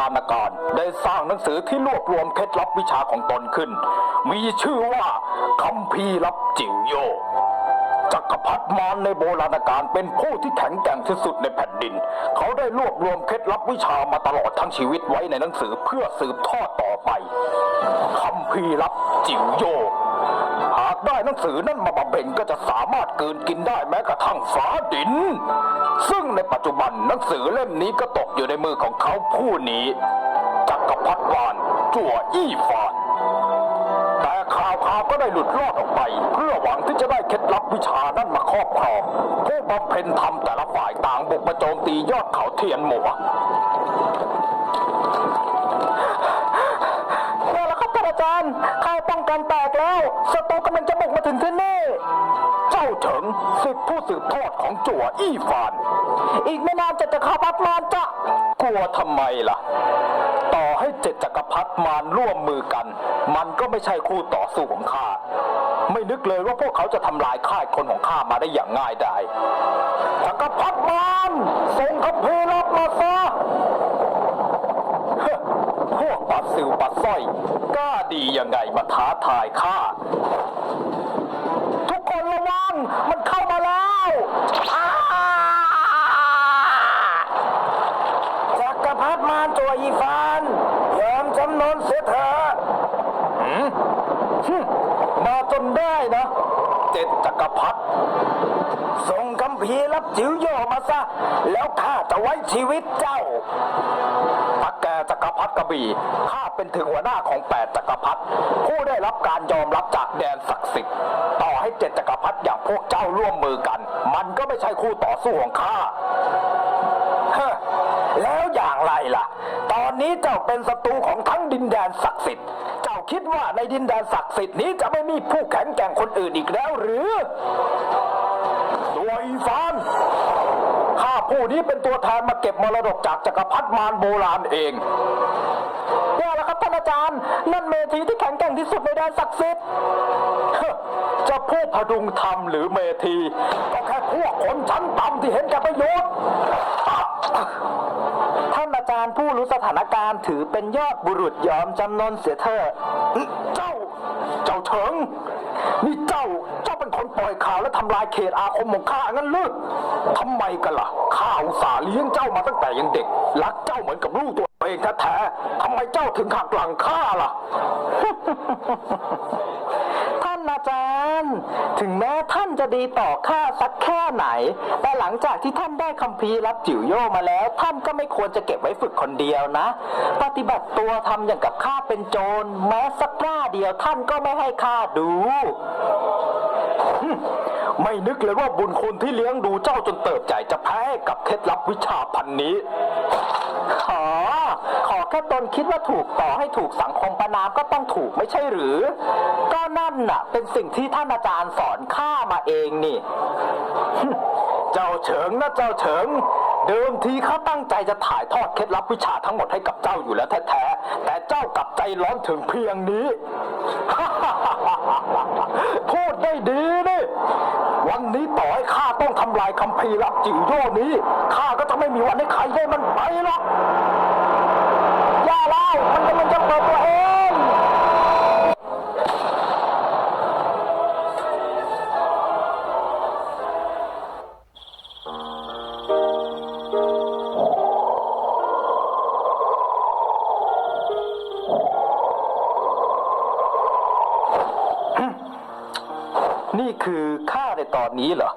ราณกาลได้สร้างหนังสือที่รวบรวมเคล็ดลับวิชาของตนขึ้น มีชื่อว่าคัมภีรับจิ๋วโยจักรพรรดิมารในโบราณกาลเป็นผู้ที่แข็งแกร่งที่สุดในแผ่นดิน เขาได้รวบรวมเคล็ดลับวิชามาตลอดทั้งชีวิตไว้ในหนังสือเพื่อสืบทอดต่อไปคัมภีรับจิ๋วโย หากได้หนังสือนั้นมาบำเพ็ญก็จะสามารถกินกินได้แม้กระทั่งฟ้าดิน ซึ่งในปัจจุบันหนังสือเล่มนี้ก็ตกอยู่ในมือของเขาผู้นี้จักรพรรดิวานจั่วอี้ฟานแต่ข่าวข่าวก็ได้หลุดรอดออกไป เพื่อหวังที่จะได้เคล็ดลับวิชานั้นมาครอบครองผู้บำเพ็ญธรรมแต่ละฝ่ายต่างบุกมาโจมตียอดเขาเทียนหมวนี่แหละครับท่านอาจารย์ กันแตกแล้วศัตรูกำลังจะบุกมาถึงที่นี่ เจ้าเฉิงสิทธิผู้สืบทอดของจั่วอี้ฟาน อีกไม่นานจะจะเข้าพัดมารจะกลัวทำไมล่ะ ต่อให้เจ็ดจักรพรรดิมารร่วมมือกัน มันก็ไม่ใช่คู่ต่อสู้ของข้า ไม่นึกเลยว่าพวกเขาจะทำลายค่ายคนของข้ามาได้อย่างง่ายดายจักรพรรดิมารส่งคัมภีรับมาซะ ดสิวปัดสร้อยกล้าดียังไงมาท้าทายข้า ทุกคนระวัง มันเข้ามาแล้วอ้าจักรพรรดิมารตัวอีฟานยอมจำนนเสียเถอะมาจนได้นะ เจ็ดจักรพรรดิส่งคำพีร์รับจิ๋วโยมาซะ แล้วข้าจะไว้ชีวิตเจ้าตาแกจักรพรรดิกระบี่ข้าเป็นถึงหัวหน้าของแปดจักรพรรดิผู้ได้รับการยอมรับจากแดนศักดิ์สิทธิ์ต่อให้เจ็ดจักรพรรดิอย่างพวกเจ้าร่วมมือกัน มันก็ไม่ใช่คู่ต่อสู้ของข้าแล้วอย่างไรล่ะ ตอนนี้เจ้าเป็นศัตรูของทั้งดินแดนศักดิ์สิทธิ์ คิดว่าในดินแดนศักดิ์สิทธิ์นี้จะไม่มีผู้แข็งแกร่งคนอื่นอีกแล้วหรือ ตัวอีฟานข้าผู้นี้เป็นตัวแทนมาเก็บมรดกจากจักรพรรดิมารโบราณเองว่าแล้วครับท่านอาจารย์ นั่นเมธีที่แข็งแกร่งที่สุดในแดนศักดิ์สิทธิ์จะพูดพดุงธรรมหรือเมธีก็แค่พวกคนชั้นต่ำที่เห็นแก่ประโยชน์ ท่านอาจารย์ผู้รู้สถานการณ์ถือเป็นยอดบุรุษยอมจำนนเสียเถอะเจ้า เจ้าเฉิง นี่เจ้า เจ้าเป็นคนปล่อยข่าวและทำลายเขตอาคมของข้างั้นหรือทำไมกันล่ะ ข้าอุตส่าห์เลี้ยงเจ้ามาตั้งแต่ยังเด็ก รักเจ้าเหมือนกับลูกตัวเองแท้ๆทำไมเจ้าถึงหักหลังข้าล่ะานอาจารย์ ถึงแม้ท่านจะดีต่อข้าสักแค่ไหน แต่หลังจากที่ท่านได้คัมภีรับจิ๋วโยมาแล้ว ท่านก็ไม่ควรจะเก็บไว้ฝึกคนเดียวนะ ปฏิบัติตัวทำอย่างกับข้าเป็นโจร แม้สักกล้าเดียวท่านก็ไม่ให้ข้าดู ไม่นึกเลยว่าบุญคุณที่เลี้ยงดูเจ้าจนเติบใหญ่จะแพ้กับเคล็ดลับวิชาพันนี้ขอขอแค่ตนคิดว่าถูกต่อให้ถูกสังคมประนามก็ต้องถูกไม่ใช่หรือ นั่นน่ะ เป็นสิ่งที่ท่านอาจารย์สอนข้ามาเองนี่ เจ้าเฉิงนะเจ้าเฉิง เดิมทีเขาตั้งใจจะถ่ายทอดเคล็ดลับวิชาทั้งหมดให้กับเจ้าอยู่แล้วแท้ๆ แต่เจ้ากลับใจร้อนถึงเพียงนี้ พูดได้ดีนี่วันนี้ต่อให้ข้าต้องทำลายคัมภีรับจิ๋วโย่นี้ข้าก็จะไม่มีวันให้ใครได้มันไปหรอกอย่าเล่ามันกำลังจะเปิดตัวเอง นี่คือข้าในตอนนี้เหรอ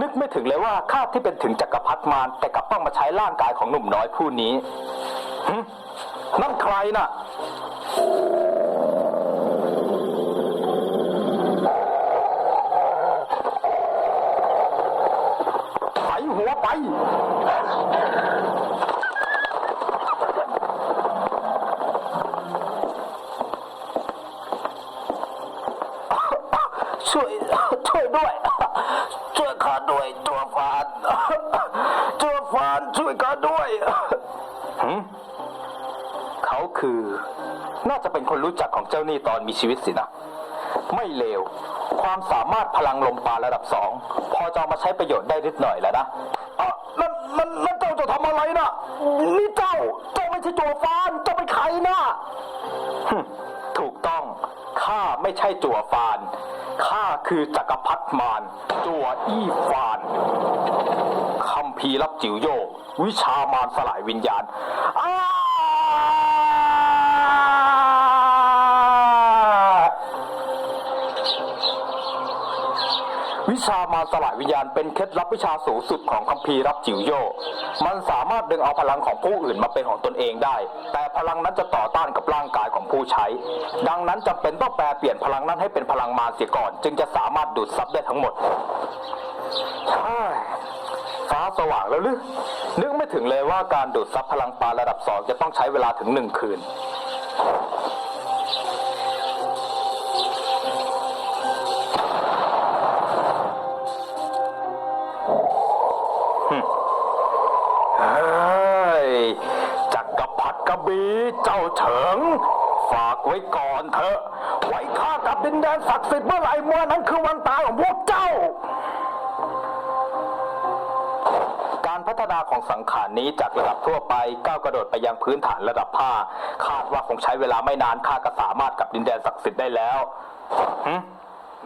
นึกไม่ถึงเลยว่าข้าที่เป็นถึงจักรพรรดิมารแต่กลับต้องมาใช้ร่างกายของหนุ่มน้อยผู้นี้นั่นใครน่ะปหัวไป ช่วย ช่วยด้วย ช่วยข้าด้วยตัวฟาน ตัวฟานช่ วยข้าด้วยเขาคือ น่าจะเป็นคนรู้จักของเจ้านี่ตอนมีชีวิตสินะ ไม่เลว ความสามารถพลังลมปาณระดับสอง พอจะเอามาใช้ประโยชน์ได้นิดหน่อยแล้วนะอะนั่นนั่นนั่นเจ้าจะทำอะไรนะนี่เจ้า เจ้าไม่ใช่จัวฟาน เจ้าเป็นใครนะฮึ่มถูกต้อง ข้าไม่ใช่จัวฟาน ข้าคือจักรพรรดิมารจัวอี้ฟาน พีรับจิ๋วโยวิชามารสลายวิญญาณอาวิชามาสลายวิญญาณเป็นเคล็ดลับวิชาสูงสุดของคัมภีร์รับจิ๋วโย มันสามารถดึงเอาพลังของผู้อื่นมาเป็นของตนเองได้ แต่พลังนั้นจะต่อต้านกับร่างกายของผู้ใช้ ดังนั้นจำเป็นต้องแปลเปลี่ยนพลังนั้นให้เป็นพลังมาเสียก่อน จึงจะสามารถดูดซับได้ทั้งหมดใช่ ฟ้าสว่างแล้วหรือนึกไม่ถึงเลยว่าการดูดซับพลังปานระดับสองจะต้องใช้เวลาถึงหนึ่งคืน เฮ้ยจักรพรรดิกระบีเจ้าเฉิง ฝากไว้ก่อนเถอะ ไว้ข้ากับดินแดนศักดิ์สิทธิ์เมื่อไหร่เมื่อนั้นคือวันตายของพวกเจ้า นาของสังขารนี้จากระดับทั่วไปก้าวกระโดดไปยังพื้นฐานระดับ5คาดว่าคงใช้เวลาไม่นานข้าก็สามารถกับดินแดนศักดิ์สิทธิ์ได้แล้ว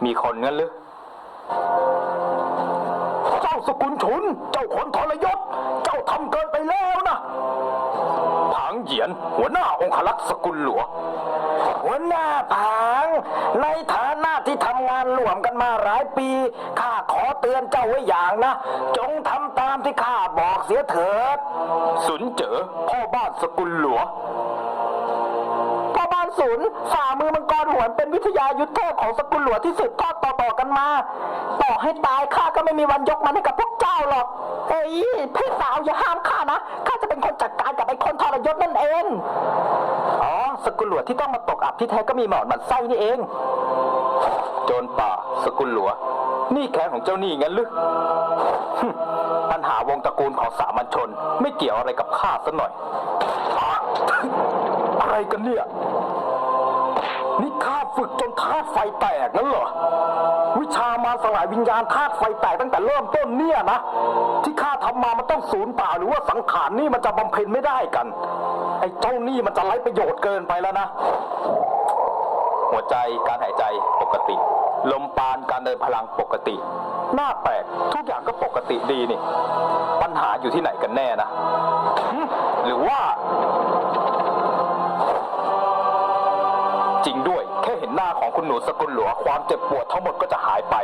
มีคนงั้นหรือเจ้าสกุลฉุน เจ้าคนทรยศ เจ้าทำเกินไปแล้วนะผางเหยียน หัวหน้าองครักษ์สกุลหลวงหัวหน้าผาง ในฐานะที่ทำงานร่วมกันมาหลายปีข้า อเตือนเจ้าไว้อย่างนะ จงทำตามที่ข้าบอกเสียเถิด สุนเจ๋อพ่อบ้านสกุลหลวงพ่อบ้านศูนย์ฝ่ามือมังกรหวนเป็นวิทยายุทธเทพของสกุลหลวงที่สืบทอดต่อๆกันมา ต่อให้ตายข้าก็ไม่มีวันยกมันให้กับพวกเจ้าหรอก เอ้ยพี่สาวอย่าห้ามข้านะข้าจะเป็นคนจัดการกับไอ้คนทรยศนั่นเองอ๋อสกุลหลวงที่ต้องมาตกอับที่แท้ก็มีหมอนมันไส้นี่เอง โจรป่าสกุลหลวง นี่แค้นของเจ้านี่งั้นหรือปัญหาวงตระกูลของสามัญชน ไม่เกี่ยวอะไรกับข้าซะหน่อย อะไรกันเนี่ย นี่ข้าฝึกจนธาตุไฟแตกนั่นเหรอ วิชามาสลายวิญญาณธาตุไฟแตกตั้งแต่เริ่มต้นเนี่ยนะ ที่ข้าทำมามันต้องศูนย์เปล่าหรือว่าสังขารนี่มันจะบำเพ็ญไม่ได้กัน ไอ้เจ้านี่มันจะไร้ประโยชน์เกินไปแล้วนะ หัวใจการหายใจปกติ ลมปานการเดินพลังปกติ หน้าแปลกทุกอย่างก็ปกติดีนี่ ปัญหาอยู่ที่ไหนกันแน่นะ หรือว่า จริงด้วยแค่เห็นหน้าของคุณหนูสกุลหลวงความเจ็บปวดทั้งหมดก็จะหายไป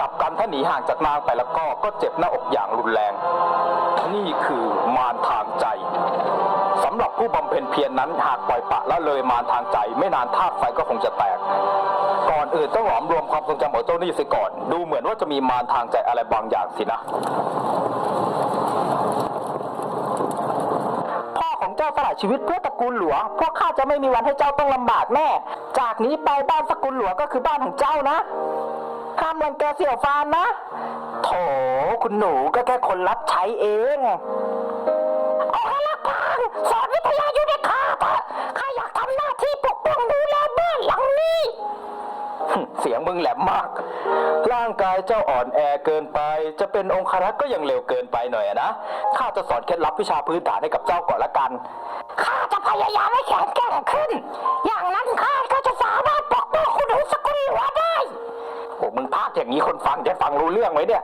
กับกันถ้าหนีห่างจากนางไปแล้วก็ก็เจ็บหน้าอกอย่างรุนแรง นี่คือมารทางใจำหรับผู้บำเพ็ญเพียรนนั้นหากปล่อยปะละเลยมารทางใจ ไม่นานธาตุไฟก็คงจะแตก ก่อนอื่นต้องหลอมรวมความทรงจำของเจ้านี้เสียก่อน ดูเหมือนว่าจะมีมารทางใจอะไรบางอย่างสินะพ่อของเจ้าสละชีวิตเพื่อตระกูลหลวง พวกข้าจะไม่มีวันให้เจ้าต้องลำบากแน่ จากนี้ไปบ้านสกุลหลวงก็คือบ้านของเจ้านะห้ามรังแกเสี่ยวฟานนะ โถ คุณหนูก็แค่คนรับใช้เอง สอนวิทยายุทธข้าเถอะข้าอยากทำหน้าที่ปกป้องดูแลบ้านหลังนี้ เสียงมึงแหลมมาก ร่างกายเจ้าอ่อนแอเกินไป จะเป็นองครักษ์ก็ยังเร็วเกินไปหน่อยอะนะ ข้าจะสอนเคล็ดลับวิชาพื้นฐานให้กับเจ้าก่อนละกัน ข้าจะพยายามให้แข็งแกร่งขึ้น อย่างนั้นข้าก็จะสามารถปกป้องคุณหนูสกุลหลวงได้โอ้มึงพากอย่างนี้คนฟังจะฟังรู้เรื่องไหมเนี่ย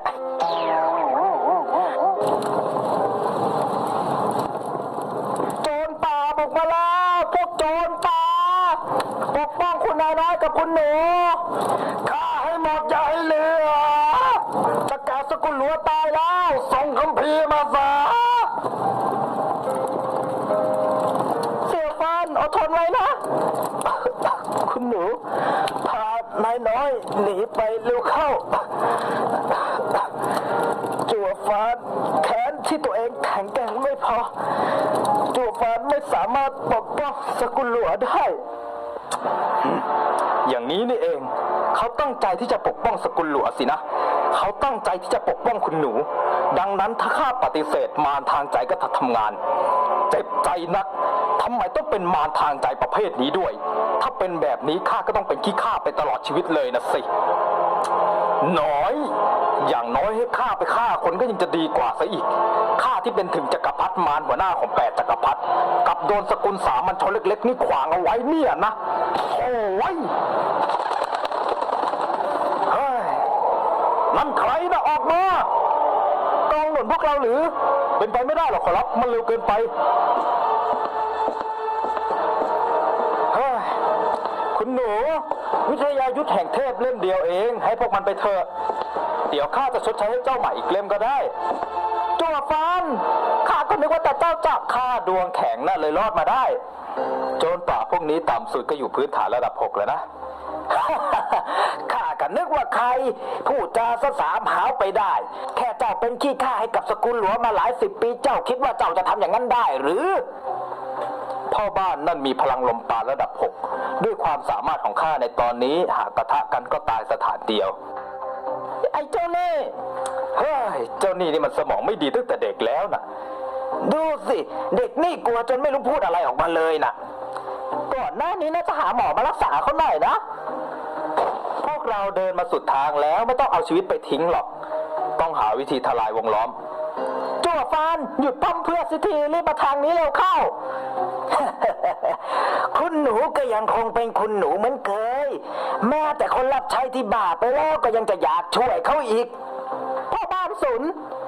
โจรป่าบุกมาแล้วพวกโจรป่าปกป้องคุณ นายน้อยกับคุณหนูฆ่าให้หมดอย่าให้เหลือประกาสกุลหลวงตายแล้วส่งคำพีมาซะเสียวฟันอดทนไว้นะ คุณหนู พานายน้อยหนีไปเร็วเข้า จัวฟ้านแค้นที่ตัวเองแข็งแกร่งไม่พอ จัวฟ้านไม่สามารถปกป้องสกุลหลวงได้ อย่างนี้นี่เอง เขาตั้งใจที่จะปกป้องสกุลหลวงสินะ เขาตั้งใจที่จะปกป้องคุณหนู ดังนั้นถ้าข้าปฏิเสธมารทางใจก็ทำงาน เจ็บใจนักทำไมต้องเป็นมารทางใจประเภทนี้ด้วย ถ้าเป็นแบบนี้ข้าก็ต้องเป็นขี้ข้าไปตลอดชีวิตเลยนะสิ น้อย อย่างน้อยให้ข้าไปฆ่าคนก็ยังจะดีกว่าซะอีก ข้าที่เป็นถึงจักรพรรดิมารหัวหน้าของแปดจักรพรรดิกับโดนสกุลสามัญชนเล็ก ๆ นี่ขวางเอาไว้เนี่ยนะ โอ้ยเฮ้ยนั่นใครนะออกมากองหนุนพวกเราหรือ เป็นไปไม่ได้หรอกขอรับ มันเร็วเกินไปเฮ้คุณหนู วิทยายุทธแห่งเทพเล่มเดียวเอง ให้พวกมันไปเถอะ เดี๋ยวข้าจะชดใช้ให้เจ้าใหม่อีกเล่มก็ได้จัวฟันข้าก็นึกว่าแต่เจ้าจับข้าดวงแข็งน่ะเลยรอดมาได้ โจรป่าพวกนี้ต่ำสุดก็อยู่พื้นฐานระดับหกแล้วนะข้าก็นึกว่าใคร พูดจาสสามหาวไปได้ แค่เจ้าเป็นขี้ข้าให้กับสกุลหลวงมาหลายสิบปีเจ้าคิดว่าเจ้าจะทำอย่างนั้นได้หรือ พ่อบ้านนั่นมีพลังลมปาณระดับหกด้วยความสามารถของข้าในตอนนี้หากปะทะกันก็ตายสถานเดียว อ้เจ้านี่เฮ้ยเจ้านี่นี่มันสมองไม่ดีตั้งแต่เด็กแล้วนะดูสิ เด็กนี่กลัวจนไม่รู้พูดอะไรออกมาเลยนะก่อนหน้านี้น่าจะหาหมอมารักษาเขาหน่อยนะ พวกเราเดินมาสุดทางแล้วไม่ต้องเอาชีวิตไปทิ้งหรอก ต้องหาวิธีทลายวงล้อมจั่วฟานหยุดพั่มเพื่อสิทีรีบมาทางนี้เร็วเข้า คุณหนูก็ยังคงเป็นคุณหนูเหมือนเคย แม้แต่คนรับใช้ที่บาปไปแล้วก็ยังจะอยากช่วยเขาอีกพ่อบ้านสุน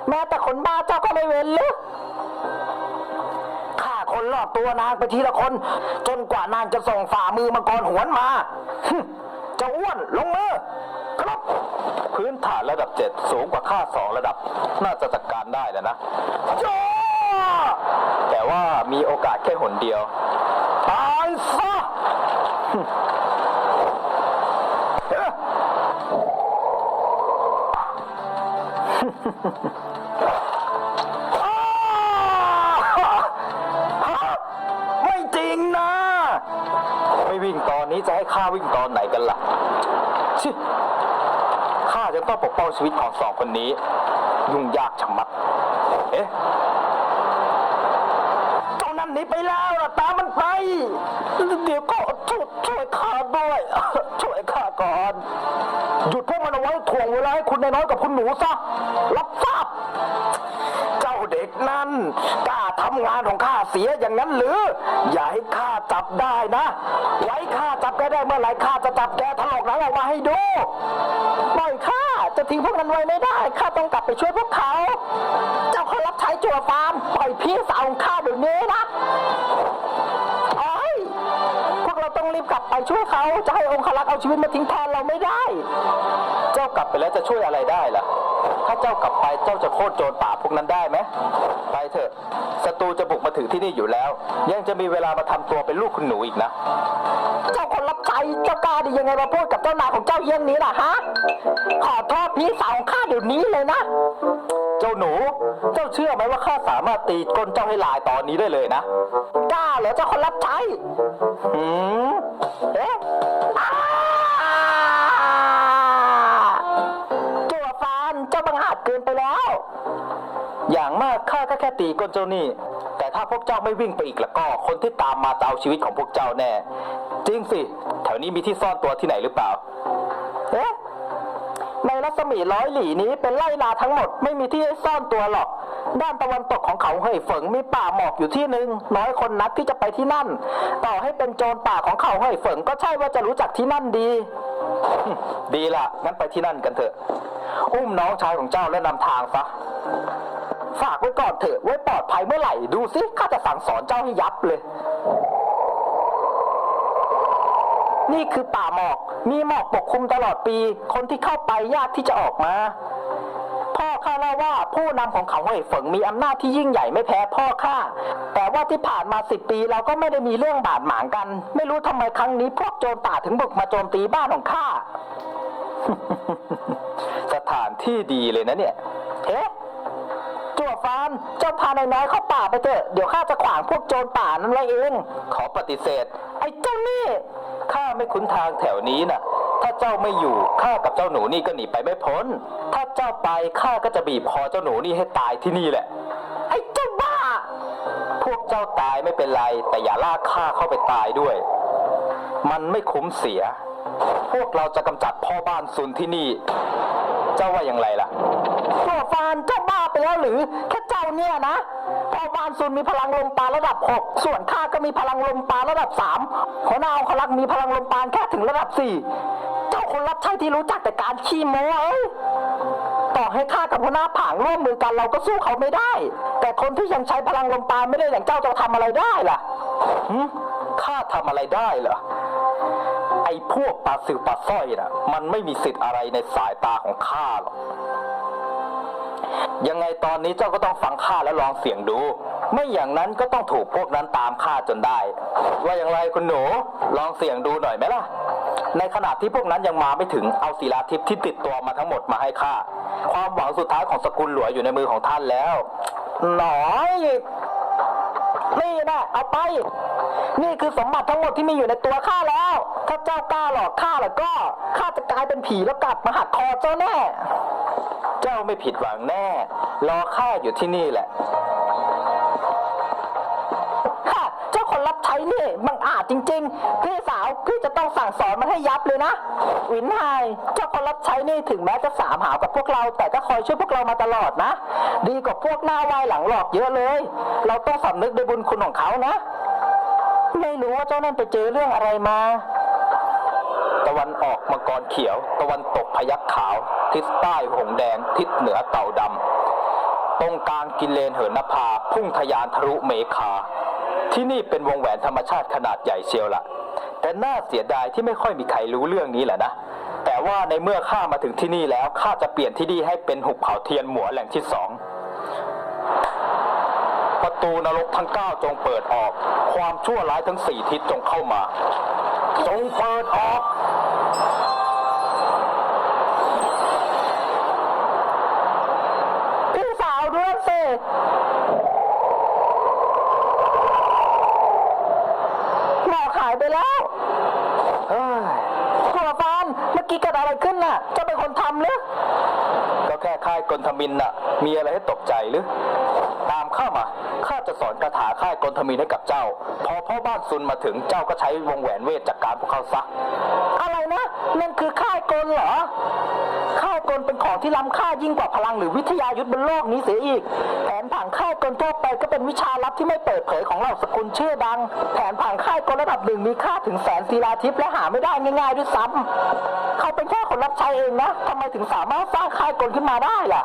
แม้แต่คนบ้าเจ้าก็ไม่เว้นหรือฆ่าคนรอบตัวนางไปทีละคน จนกว่านางจะส่งฝ่ามือมังกรหวนมาฮึเจะอ้วนลงมือครับพื้นฐานระดับเจ็ดสูงกว่าค่าสองระดับ น่าจะจัดการได้แล้วนะจ้าแต่ว่ามีโอกาสแค่หนเดียว ตายซะวไม่จริงนะ ไม่วิ่งตอนนี้จะให้ข้าวิ่งตอนไหนกันล่ะชิข้าจะต้องปกป้องชีวิตของสองคนนี้ ยุ่งยากชะมัด เอ๊ะ หนีไปแล้วนะตามมันไป เดี๋ยวก็ช่วยช่วยข้าด้วย ช่วยข้าก่อน หยุดพวกมันเอาไว้ถ่วงเวลาให้คุณนายน้อยกับคุณหนูซะ รับทราบ เจ้าเด็กนั่นกล้าทำงานของข้าเสียอย่างนั้นหรือ อย่าให้ข้าจับได้นะ ไว้ข้าจับแกได้เมื่อไหร่ข้าจะจับแกถลอกหนังออกมาให้ดูปล่อยข้าจะทิ้งพวกนั้นไว้ไม่ได้ ข้าต้องกลับไปช่วยพวกเขา เจ้าคนรับใช้จัวฟาร์มปล่อยพี่สาวของข้าเดี๋ยวนี้นะ โอ้ยพวกเราต้องรีบกลับไปช่วยเขาจะให้องครักษ์เอาชีวิตมาทิ้งแทนเราไม่ได้ เจ้ากลับไปแล้วจะช่วยอะไรได้ล่ะ ถ้าเจ้ากลับไปเจ้าจะโค่นโจรป่าพวกนั้นได้ไหมไปเถอะศัตรูจะบุกมาถึงที่นี่อยู่แล้ว ยังจะมีเวลามาทำตัวเป็นลูกคุณหนูอีกนะ เจ้าคนรับใช้เจ้ากล้าดียังไงมาพูดกับเจ้านายของเจ้าเยี่ยงนี้ล่ะฮะ ขอโทษพี่สาวของข้าเดี๋ยวนี้เลยนะ เจ้าหนู เจ้าเชื่อไหมว่าข้าสามารถตีก้นเจ้าให้ลายตอนนี้ได้เลยนะกล้าเหรอเจ้าคนรับใช้หืมเอ๊ะอ้าจัวฟานเจ้าบังอาจเกินไปแล้ว อย่างมากข้าก็แค่ตีก้นเจ้านี่ แต่ถ้าพวกเจ้าไม่วิ่งไปอีกแล้วก็ คนที่ตามมาจะเอาชีวิตของพวกเจ้าแน่ จริงสิ แถวนี้มีที่ซ่อนตัวที่ไหนหรือเปล่า ในรัศมีร้อยหลี่นี้เป็นไร่นาทั้งหมดไม่มีที่ให้ซ่อนตัวหรอก ด้านตะวันตกของเขาเฮ่ยเฝิงมีป่าหมอกอยู่ที่หนึ่งน้อยคนนักที่จะไปที่นั่น ต่อให้เป็นโจรป่าของเขาเฮ่ยเฝิงก็ใช่ว่าจะรู้จักที่นั่นดี ดีละงั้นไปที่นั่นกันเถอะ อุ้มน้องชายของเจ้าและนำทางซะฝากไว้ก่อนเถอะไว้ปลอดภัยเมื่อไหร่ดูสิข้าจะสั่งสอนเจ้าให้ยับเลย นี่คือป่าหมอก มีหมอกปกคลุมตลอดปี คนที่เข้าไปยากที่จะออกมา พ่อข้าเล่าว่าผู้นำของเขาเฮ่ยเฝิงมีอำนาจที่ยิ่งใหญ่ไม่แพ้พ่อข้า แต่ว่าที่ผ่านมาสิบปีเราก็ไม่ได้มีเรื่องบาดหมางกัน ไม่รู้ทำไมครั้งนี้พวกโจรป่าถึงบุกมาโจมตีบ้านของข้า สถานที่ดีเลยนะเนี่ยเอ๊ะจั่วฟานเจ้าพานายน้อยเข้าป่าไปเถอะ เดี๋ยวข้าจะขวางพวกโจรป่านั้นไว้เอง ขอปฏิเสธ ไอ้เจ้านี่ ข้าไม่คุ้นทางแถวนี้น่ะ ถ้าเจ้าไม่อยู่ข้ากับเจ้าหนูนี่ก็หนีไปไม่พ้น ถ้าเจ้าไปข้าก็จะบีบคอเจ้าหนูนี่ให้ตายที่นี่แหละ ไอ้เจ้าบ้า พวกเจ้าตายไม่เป็นไร แต่อย่าลากข้าเข้าไปตายด้วย มันไม่คุ้มเสีย พวกเราจะกำจัดพ่อบ้านซุนที่นี่ เจ้าว่าอย่างไรล่ะตัวฟานเจ้าบ้าไปแล้วหรือแค่เจ้าเนี่ยนะ พอบานซุนมีพลังลมปราณระดับ 6 ส่วนข้าก็มีพลังลมปราณระดับ3หัวหน้าองคลักษ์มีพลังลมปราณแค่ถึงระดับ 4 เจ้าคนรับใช้ที่รู้จักแต่การขี้โม้เอ้ยต่อให้ข้ากับหัวหน้าผางร่วมมือกันเราก็สู้เขาไม่ได้ แต่คนที่ยังใช้พลังลมปราณไม่ได้อย่างเจ้าจะทำอะไรได้ล่ะข้าทำอะไรได้เหรอไอ้พวกปลาซิวปลาสร้อยน่ะ มันไม่มีสิทธิ์อะไรในสายตาของข้าหรอก ยังไงตอนนี้เจ้าก็ต้องฟังข้าแล้วลองเสี่ยงดู ไม่อย่างนั้นก็ต้องถูกพวกนั้นตามข้าจนได้ ว่าอย่างไรคุณหนูลองเสี่ยงดูหน่อยไหมล่ะ ในขณะที่พวกนั้นยังมาไม่ถึงเอาศิลาทิพย์ที่ติดตัวมาทั้งหมดมาให้ข้าความหวังสุดท้ายของสกุลหลวอยู่ในมือของท่านแล้วหน่อยนี่นะเอาไป นี่คือสมบัติทั้งหมดที่มีอยู่ในตัวข้าแล้ว ถ้าเจ้ากล้าหลอกข้าแล้วก็ข้าจะกลายเป็นผีแล้วกลับมาหักคอเจ้าแน่ เจ้าไม่ผิดหวังแน่ รอข้าอยู่ที่นี่แหละค่ะเจ้าคนรับใช้นี่บังอาจจริง ๆ พี่สาวพี่จะต้องสั่งสอนมันให้ยับเลยนะวินไฮเจ้าคนรับใช้นี่ถึงแม้จะสามหาวกับพวกเรา แต่ก็คอยช่วยพวกเรามาตลอดนะ ดีกว่าพวกหน้าไหวหลังหลอกเยอะเลย เราต้องสำนึกในบุญคุณของเขานะ ไม่รู้ว่าเจ้านั่นไปเจอเรื่องอะไรมา ตะวันออกมังกรเขียว ตะวันตกพยัคฆ์ขาว ทิศใต้หงแดง ทิศเหนือเต่าดำตรงกลางกินเลนเหินนภา พุ่งทะยานทะลุเมฆาที่นี่เป็นวงแหวนธรรมชาติขนาดใหญ่เชียวละแต่น่าเสียดายที่ไม่ค่อยมีใครรู้เรื่องนี้แหละนะ แต่ว่าในเมื่อข้ามาถึงที่นี่แล้วข้าจะเปลี่ยนที่นี่ให้เป็นหุบเขาเทียนหมัวแหล่งที่สองประตูนรกทั้งเก้าจงเปิดออก ความชั่วร้ายทั้งสี่ทิศจงเข้ามา จงเปิดออก พี่สาวด้วยสิ หมอกหายไปแล้วเอ้ยหัวฟานเมื่อกี้เกิดอะไรขึ้นน่ะ เจะเป็นคนทำหรือ ก็แค่ค่ายกลทมินน่ะ มีอะไรให้ตกใจหรือ ตามข้ามา ข้าจะสอนคาถาค่ายกลทมินให้กับเจ้า พอพ่อบ้านซุนมาถึงเจ้าก็ใช้วงแหวนเวทจัดการพวกเขาซะ อะไรนะ นั่นคือค่ายกลเหรอ ค่ายกลเป็นของที่ล้ำค่ายิ่งกว่าพลังหรือวิทยายุทธบนโลกนี้เสียอีกแผ นผังค่ายกลทั่วไปก็เป็นวิชาลับที่ไม่เปิดเผยของเหล่าสกุลชื่อดัง แผนผังค่ายกลระดับหนึ่งมีค่าถึงแสนศิลาทิพย์และหาไม่ได้ง่ายๆด้วยซ้ำเขาเป็นแค่คนรับใช้เองนะทำไมถึงสามารถสร้างค่ายกลขึ้นมาได้ล่ะ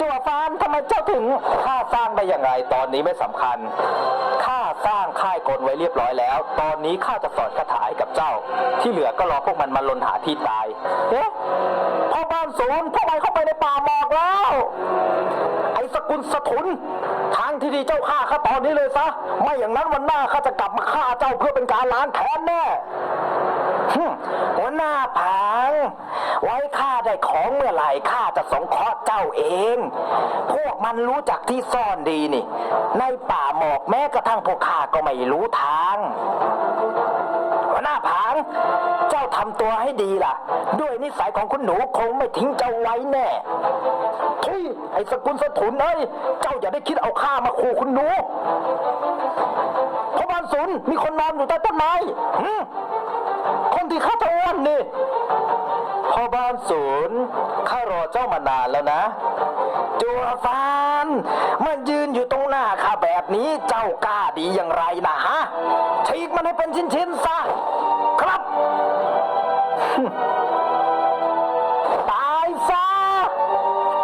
จั่วฟานทำไมเจ้าถึงข้าสร้างได้ยังไงตอนนี้ไม่สำคัญข้าสร้างค่ายกลไว้เรียบร้อยแล้ว ตอนนี้ข้าจะสอนคาถาให้กับเจ้า ที่เหลือก็รอพวกมันมาลนหาที่ตายเอ๊ะพ่อบ้านศูนย์พวกมันเข้าไปในป่าหมอกแล้ว กุลสะทุน ทางที่ดีเจ้าฆ่าข้าตอนนี้เลยซะ ไม่อย่างนั้นวันหน้าข้าจะกลับมาฆ่าเจ้าเพื่อเป็นการล้างแค้นแน่หัวหน้าผังไว้ข้าได้ของเมื่อไหร่ข้าจะสงเคราะห์เจ้าเอง พวกมันรู้จักที่ซ่อนดีนี่ ในป่าหมอกแม้กระทั่งพวกข้าก็ไม่รู้ทาง เจ้าทำตัวให้ดีล่ะ ด้วยนิสัยของคุณหนูคงไม่ทิ้งเจ้าไว้แน่ทุยไอ้สกุลสถุนเอ้ยเจ้าอย่าได้คิดเอาข้ามาขู่คุณหนู พบ้านมีคนนอนอยู่ใต้ต้นไม้คนที่ข้าตะอ้วนนี่พ่อบ้านศูนย์ข้ารอเจ้ามานานแล้วนะจัวฟานมันยืนอยู่ตรงหน้าข้าแบบนี้เจ้ากล้าดีอย่างไรนะฮะฉีกมันให้เป็นชิ้นๆซะครับตายซะ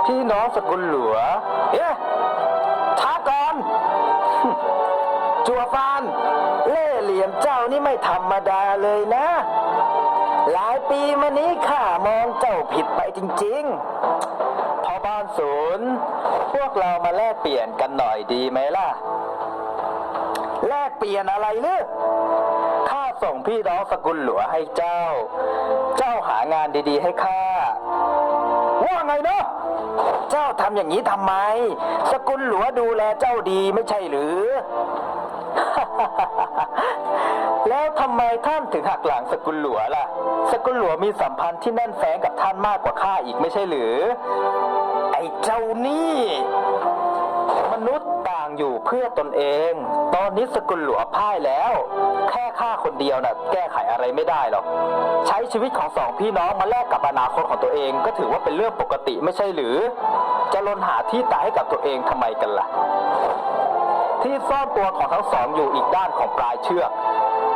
พี่น้องสกุลหลัวเอ๊ะช้าก่อน จัวฟาน เล่เหลี่ยมเจ้านี่ไม่ธรรมดาเลยนะ หลายปีมานี้ข้ามองเจ้าผิดไปจริงพ่อบ้านศูนย์ พวกเรามาแลกเปลี่ยนกันหน่อยดีไหมล่ะ แลกเปลี่ยนอะไรหรือข้าส่งพี่น้องสกุลหลัวให้เจ้า เจ้าหางานดีๆให้ข้า ว่าไงเนาะ เจ้าทำอย่างนี้ทำไม สกุลหลัวดูแลเจ้าดีไม่ใช่หรือ แล้วทำไมท่านถึงหักหลังสกุลหลัวล่ะ สกุลหลัวมีสัมพันธ์ที่แน่นแฟ้งกับท่านมากกว่าข้าอีกไม่ใช่หรือ ไอ้เจ้านี่ มนุษย์ต่างอยู่เพื่อตนเอง ตอนนี้สกุลหลวงพ่ายแล้ว แค่ฆ่าคนเดียวน่ะแก้ไขอะไรไม่ได้หรอก ใช้ชีวิตของสองพี่น้องมาแลกกับอนาคตของตัวเองก็ถือว่าเป็นเรื่องปกติไม่ใช่หรือ จะลนหาที่ตายให้กับตัวเองทำไมกันล่ะ ที่ซ่อนตัวของทั้งสองอยู่อีกด้านของปลายเชือก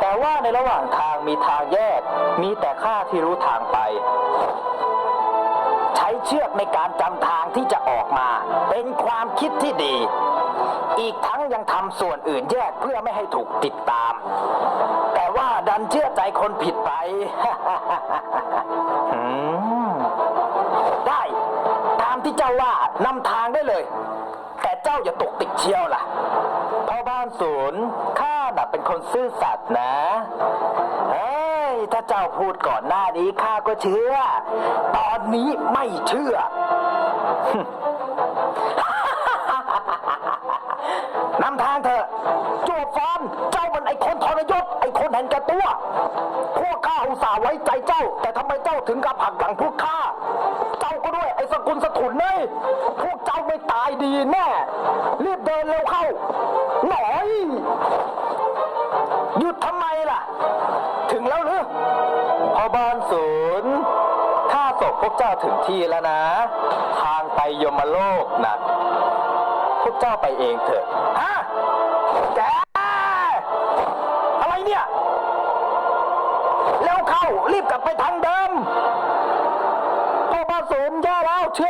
แต่ว่าในระหว่างทางมีทางแยก มีแต่ข้าที่รู้ทางไป ช้เชือกในการจำทางที่จะออกมา เป็นความคิดที่ดี อีกทั้งยังทำส่วนอื่นแยกเพื่อไม่ให้ถูกติดตาม แต่ว่าดันเชื่อใจคนผิดไป ได้ ตามที่เจ้าว่านำทางได้เลย จ้าอย่าตกติดเชียวล่ะพ่อบ้านศูนย์ข้าน่ะเป็นคนซื่อสัตย์นะเฮ้ยถ้าเจ้าพูดก่อนหน้านี้ข้าก็เชื่อ ตอนนี้ไม่เชื่อ นำทางเถอะจวบฟอนเจ้ามันไอคนทรยศไอคนเห็นแก่ตัว พวกข้าอุตส่าห์ไว้ใจเจ้า แต่ทำไมเจ้าถึงกับผลักหลังพวกข้า ก็ด้วยไอสกุลสถุนเลยพวกเจ้าไม่ตายดีแน่ รีบเดินเร็วเข้า หน่อย หยุดทำไมล่ะ ถึงแล้วหรือพอบานศูนย์ข้าศพพวกเจ้าถึงที่แล้วนะ ทางไปยมโลกนะพวกเจ้าไปเองเถอะฮะแกอะไรเนี่ยแล้วเข้ารีบกลับไปทางเดิมพอบานศูนย์แย่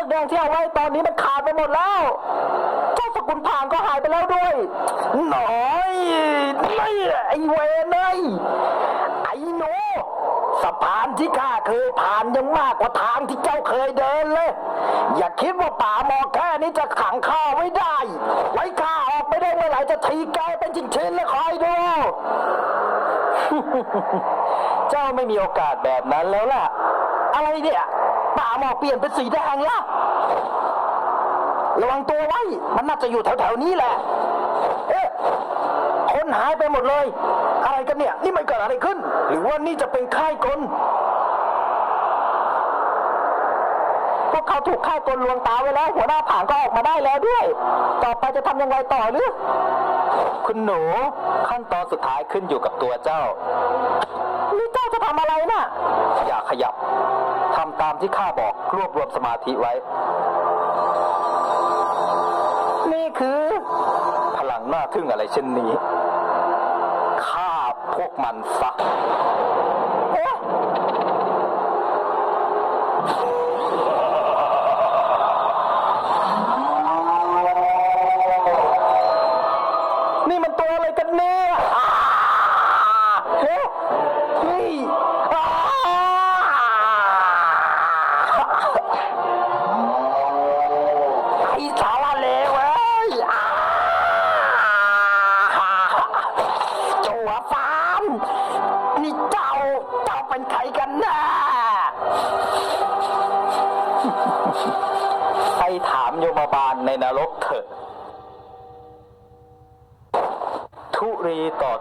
แล้วเชือกแดงที่เอาไว้ตอนนี้มันขาดไปหมดแล้วเจ้าสกุลผ่านก็หายไปแล้วด้วย หน่อยนี่ไอเวนเอ้ยไอหนูสะพานที่ข้าเคยผ่านยังมากกว่าทางที่เจ้าเคยเดินเลย อย่าคิดว่าป่าหมอกแค่นี้จะขังข้าไว้ได้ ไว้ข้าออกไปได้เมื่อไหร่จะทีแกเป็นชิ้นๆเลยคอยดู เจ้าไม่มีโอกาสแบบนั้นแล้วล่ะ อะไรเนี่ย หมอกเปลี่ยนเป็นสีแดงละระวังตัวไว้ มันน่าจะอยู่แถวๆนี้แหละ เอ๊ะ คนหายไปหมดเลย อะไรกันเนี่ย นี่มันเกิดอะไรขึ้น หรือว่านี่จะเป็นค่ายกลพวกเขาถูกค่ายกลลวงตาไว้แล้ว หัวหน้าผางก็ออกมาได้แล้วด้วย ต่อไปจะทำยังไงต่อหรือ คุณหนู ขั้นตอนสุดท้ายขึ้นอยู่กับตัวเจ้า นี่เจ้าจะทำอะไรน่ะ อย่าขยับ ทำตามที่ข้าบอกรวบรวมสมาธิไว้ นี่คือ พลังหน้าทึ่งอะไรเช่นนี้ฆ่าพวกมันซะโอ้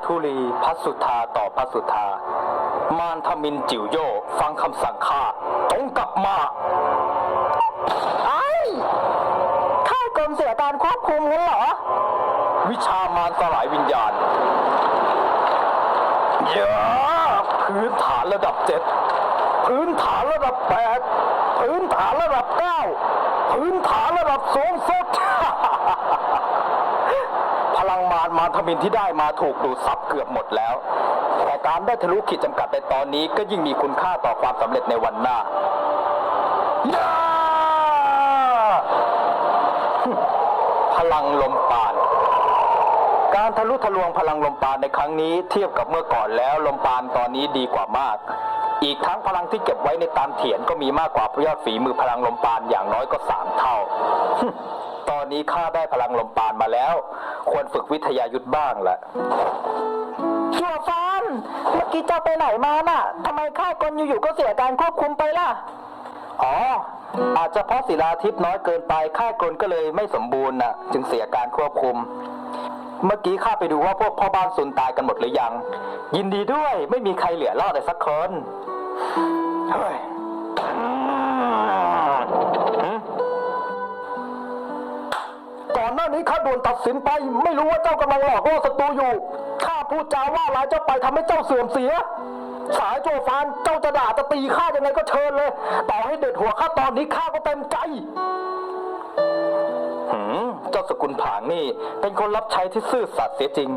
รีต่อทุรีพัสสุธาต่อพัสสุธามารทมินจิ๋วโยฟังคำสั่งข้าจงกลับมา ไอ้ข้ากรมเสียการควบคุมงั้นเหรอ วิชามารสลายวิญญาณเยอะพื้นฐานระดับเจ็ดพื้นฐานระดับแปดพื้นฐานระดับเก้าพื้นฐานระดับสูงสุด พลังมารมาทมินที่ได้มาถูกดูดซับเกือบหมดแล้ว แต่การได้ทะลุขีดจำกัดในตอนนี้ก็ยิ่งมีคุณค่าต่อความสำเร็จในวันหน้ายาพลังลมปาน การทะลุทะลวงพลังลมปานในครั้งนี้เทียบกับเมื่อก่อนแล้วลมปานตอนนี้ดีกว่ามาก อีกทั้งพลังที่เก็บไว้ในตามเถียนก็มีมากกว่าพยอดฝีมือพลังลมปานอย่างน้อยก็สามเท่า ตอนนี้ข้าได้พลังลมปานมาแล้ว ควรฝึกวิทยายุทธบ้างแหละชัวฟานเมื่อกี้เจ้าไปไหนมาน่ะทำไมข้ากลอยู่ๆก็เสียการควบคุมไปล่ะ อ๋อ อาจจะเพราะศิลาทิพย์น้อยเกินไปค่ายกลก็เลยไม่สมบูรณ์น่ะ จึงเสียการควบคุม เมื่อกี้ข้าไปดูว่าพวกพ่อบ้านซุนตายกันหมดหรือยัง ยินดีด้วยไม่มีใครเหลือรอดเลยสักคนเฮ้ย นหน้านี้ข้าด่วนตัดสินไป ไม่รู้ว่าเจ้ากำลังหลอกล่อศัตรูอยู่ ข้าพูดจาว่าร้ายเจ้าไปทำให้เจ้าเสื่อมเสีย สายโจฟานเจ้าจะด่าจะตีข้ายังไงก็เชิญเลย ต่อให้เด็ดหัวข้าตอนนี้ข้าก็เต็มใจหืมเจ้าสกุลผางนี่เป็นคนรับใช้ที่ซื่อสัตย์เสียจริง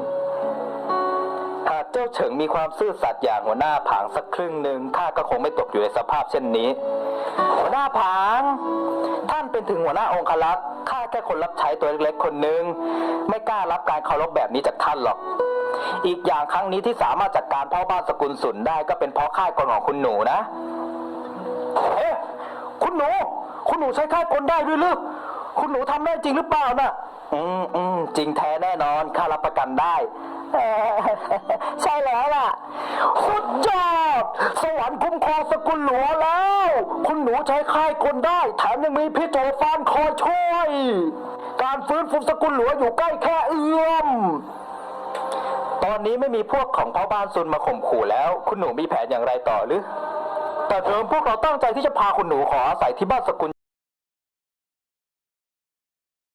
หากเจ้าเฉิงมีความซื่อสัตย์อย่างหัวหน้าผางสักครึ่งหนึ่งข้าก็คงไม่ตกอยู่ในสภาพเช่นนี้ หัวหน้าผาง ท่านเป็นถึงหัวหน้าองครักษ์ข้าแค่คนรับใช้ตัวเล็กๆคนหนึ่งไม่กล้ารับการเคารพแบบนี้จากท่านหรอก อีกอย่างครั้งนี้ที่สามารถจัดการพ่อบ้านสกุลสุนได้ก็เป็นเพราะค่ายกลของคุณหนูนะ เอ๊ะ คุณหนู คุณหนูใช้ค่ายกลได้ด้วยหรือ คุณหนูทำได้จริงหรือเปล่าน่ะ อืมอืมจริงแท้แน่นอน ข้ารับประกันได้ ใช่แล้วล่ะ สุดยอด สวรรค์คุ้มครองสกุลหลวงแล้ว คุณหนูใช้ค่ายกลได้ แถมยังมีพี่โจฟานคอยช่วย การฟื้นฟูสกุลหลวงอยู่ใกล้แค่เอื้อม ตอนนี้ไม่มีพวกของพ่อบ้านซุนมาข่มขู่แล้ว คุณหนูมีแผนอย่างไรต่อหรือ แต่เดิมพวกเราตั้งใจที่จะพาคุณหนูขออาศัยที่บ้านสกุล